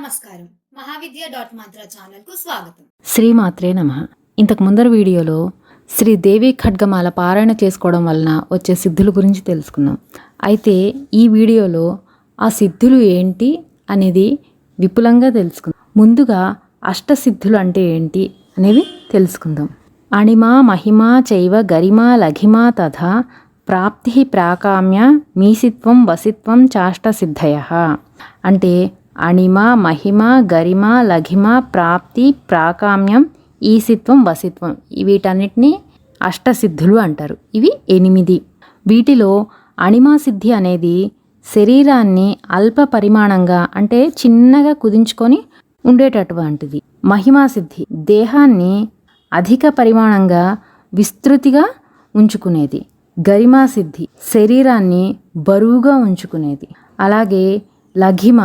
నమస్కారం. మహావిద్య డాట్ మాత్ర ఛానల్కు స్వాగతం. శ్రీమాత్రే నమ. ఇంతకు ముందర వీడియోలో శ్రీ దేవి ఖడ్గమాల పారాయణ చేసుకోవడం వలన వచ్చే సిద్ధుల గురించి తెలుసుకున్నాం. అయితే ఈ వీడియోలో ఆ సిద్ధులు ఏంటి అనేది విపులంగా తెలుసుకుందాం. ముందుగా అష్ట సిద్ధులు అంటే ఏంటి అనేవి తెలుసుకుందాం. అణిమా మహిమా చైవ గరిమా లఘిమా తథా ప్రాప్తి ప్రాకామ్య మీసిత్వం వసిత్వం చాష్టసిద్ధయ. అంటే అణిమ మహిమ గరిమ లఘిమ ప్రాప్తి ప్రాకామ్యం ఈసిత్వం వసిత్వం. వీటన్నిటిని అష్టసిద్ధులు అంటారు. ఇవి ఎనిమిది. వీటిలో అణిమా సిద్ధి అనేది శరీరాన్ని అల్ప పరిమాణంగా అంటే చిన్నగా కుదించుకొని ఉండేటటువంటిది మహిమా సిద్ధి దేహాన్ని అధిక పరిమాణంగా విస్తృతిగా ఉంచుకునేది. గరిమా సిద్ధి శరీరాన్ని బరువుగా ఉంచుకునేది. అలాగే లఘిమ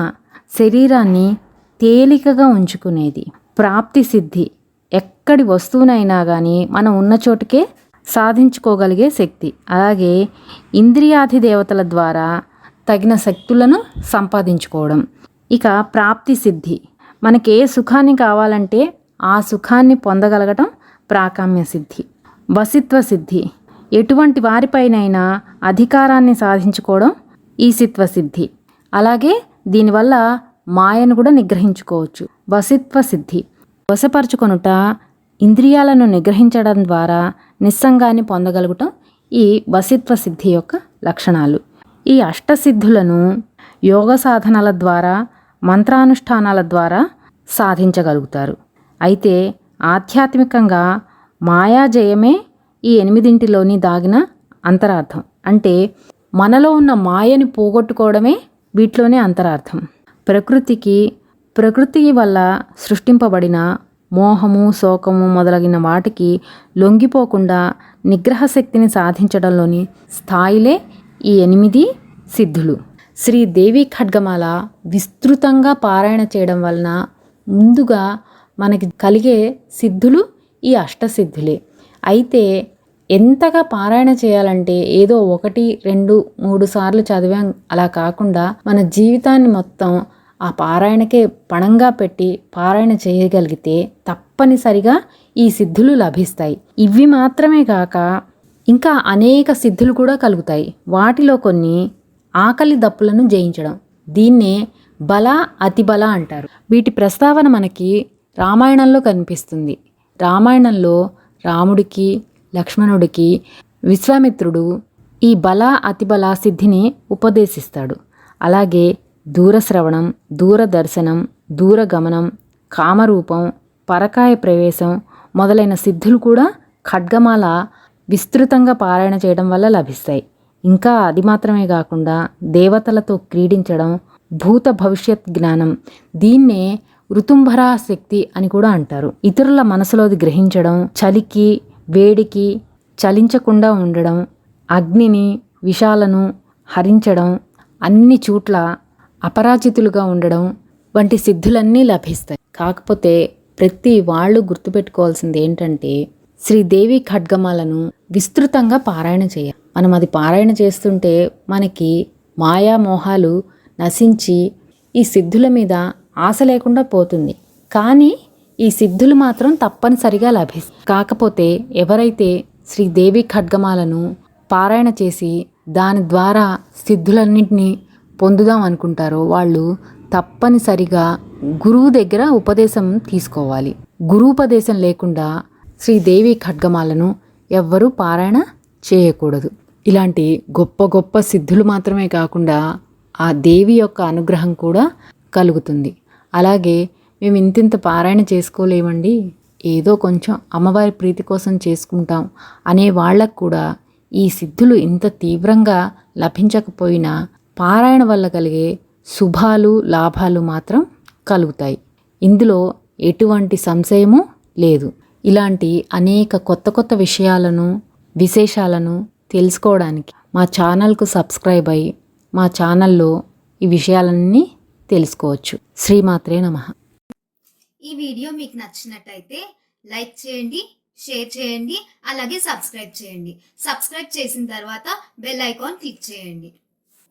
శరీరాన్ని తేలికగా ఉంచుకునేది. ప్రాప్తి సిద్ధి. ఎక్కడి వస్తువునైనా కానీ మనం ఉన్న చోటుకే సాధించుకోగలిగే శక్తి. అలాగే ఇంద్రియాధి దేవతల ద్వారా తగిన శక్తులను సంపాదించుకోవడం. ఇక ప్రాప్తి సిద్ధి. మనకి ఏ సుఖాన్ని కావాలంటే ఆ సుఖాన్ని పొందగలగటం ప్రాకామ్య సిద్ధి. వసిత్వ సిద్ధి. ఎటువంటి వారిపైనైనా అధికారాన్ని సాధించుకోవడం ఈసిత్వ సిద్ధి. అలాగే దీనివల్ల మాయను కూడా నిగ్రహించుకోవచ్చు. వసిత్వ సిద్ధి. వశపరుచుకొనుట ఇంద్రియాలను నిగ్రహించడం ద్వారా నిస్సంగాన్ని పొందగలుగుటం ఈ వసిత్వ సిద్ధి యొక్క లక్షణాలు. ఈ అష్టసిద్ధులను యోగ సాధనల ద్వారా మంత్రానుష్ఠానాల ద్వారా సాధించగలుగుతారు. అయితే ఆధ్యాత్మికంగా మాయాజయమే ఈ ఎనిమిదింటిలోని దాగిన అంతరార్థం. అంటే మనలో ఉన్న మాయని పోగొట్టుకోవడమే వీటిలోనే అంతరార్థం. ప్రకృతికి ప్రకృతి వల్ల సృష్టింపబడిన మోహము శోకము మొదలగిన వాటికి లొంగిపోకుండా నిగ్రహ శక్తిని సాధించడంలోని స్థాయిలే ఈ ఎనిమిది సిద్ధులు. శ్రీ దేవి ఖడ్గమాల విస్తృతంగా పారాయణ చేయడం వలన ముందుగా మనకి కలిగే సిద్ధులు ఈ అష్టసిద్ధులే అయితే ఎంతగా పారాయణ చేయాలంటే ఏదో ఒకటి రెండు మూడు సార్లు చదివాం అలా కాకుండా మన జీవితాన్ని మొత్తం ఆ పారాయణకే పణంగా పెట్టి పారాయణ చేయగలిగితే తప్పనిసరిగా ఈ సిద్ధులు లభిస్తాయి. ఇవి మాత్రమే కాక ఇంకా అనేక సిద్ధులు కూడా కలుగుతాయి. వాటిలో కొన్ని ఆకలి దప్పులను జయించడం. దీన్నే బల అతిబల అంటారు. వీటి ప్రస్తావన మనకి రామాయణంలో కనిపిస్తుంది. రామాయణంలో రాముడికి లక్ష్మణుడికి విశ్వామిత్రుడు ఈ బల అతిబల సిద్ధిని ఉపదేశిస్తాడు. అలాగే దూరశ్రవణం దూరదర్శనం దూరగమనం కామరూపం పరకాయ ప్రవేశం మొదలైన సిద్ధులు కూడా ఖడ్గమాల విస్తృతంగా పారాయణ చేయడం వల్ల లభిస్తాయి. ఇంకా అది మాత్రమే కాకుండా దేవతలతో క్రీడించడం భూత భవిష్యత్ జ్ఞానం దీన్నే ఋతుంభరా శక్తి అని కూడా అంటారు. ఇతరుల మనసులోది గ్రహించడం చలికి వేడికి చలించకుండా ఉండడం అగ్నిని విషాలను హరించడం అన్ని చోట్ల అపరాజితులుగా ఉండడం వంటి సిద్ధులన్నీ లభిస్తాయి. కాకపోతే ప్రతి వాళ్ళు గుర్తుపెట్టుకోవాల్సింది ఏంటంటే శ్రీదేవి ఖడ్గమాలను విస్తృతంగా పారాయణ చేయాలి. మనం అది పారాయణ చేస్తుంటే మనకి మాయామోహాలు నశించి ఈ సిద్ధుల మీద ఆశ లేకుండా పోతుంది. కానీ ఈ సిద్ధులు మాత్రం తప్పనిసరిగా లభిస్తాయి. కాకపోతే ఎవరైతే శ్రీదేవి ఖడ్గమాలను పారాయణ చేసి దాని ద్వారా సిద్ధులన్నింటినీ పొందుదాం అనుకుంటారో వాళ్ళు తప్పనిసరిగా గురువు దగ్గర ఉపదేశం తీసుకోవాలి. గురూపదేశం లేకుండా శ్రీదేవి ఖడ్గమాలను ఎవ్వరూ పారాయణ చేయకూడదు. ఇలాంటి గొప్ప గొప్ప సిద్ధులు మాత్రమే కాకుండా ఆ దేవి యొక్క అనుగ్రహం కూడా కలుగుతుంది. అలాగే మేము ఇంతింత పారాయణ చేసుకోలేమండి. ఏదో కొంచెం అమ్మవారి ప్రీతి కోసం చేసుకుంటాం అనే వాళ్ళకు కూడా ఈ సిద్ధులు ఇంత తీవ్రంగా లభించకపోయినా పారాయణ వల్ల కలిగే శుభాలు లాభాలు మాత్రం కలుగుతాయి. ఇందులో ఎటువంటి సంశయము లేదు. ఇలాంటి అనేక కొత్త కొత్త విషయాలను విశేషాలను తెలుసుకోవడానికి మా ఛానల్కు సబ్స్క్రైబ్ అయ్యి మా ఛానల్లో ఈ విషయాలన్నీ తెలుసుకోవచ్చు. శ్రీమాత్రే నమః. ఈ వీడియో మీకు నచ్చినట్టయితే లైక్ చేయండి షేర్ చేయండి అలాగే సబ్స్క్రైబ్ చేయండి. సబ్స్క్రైబ్ చేసిన తర్వాత బెల్ ఐకాన్ క్లిక్ చేయండి.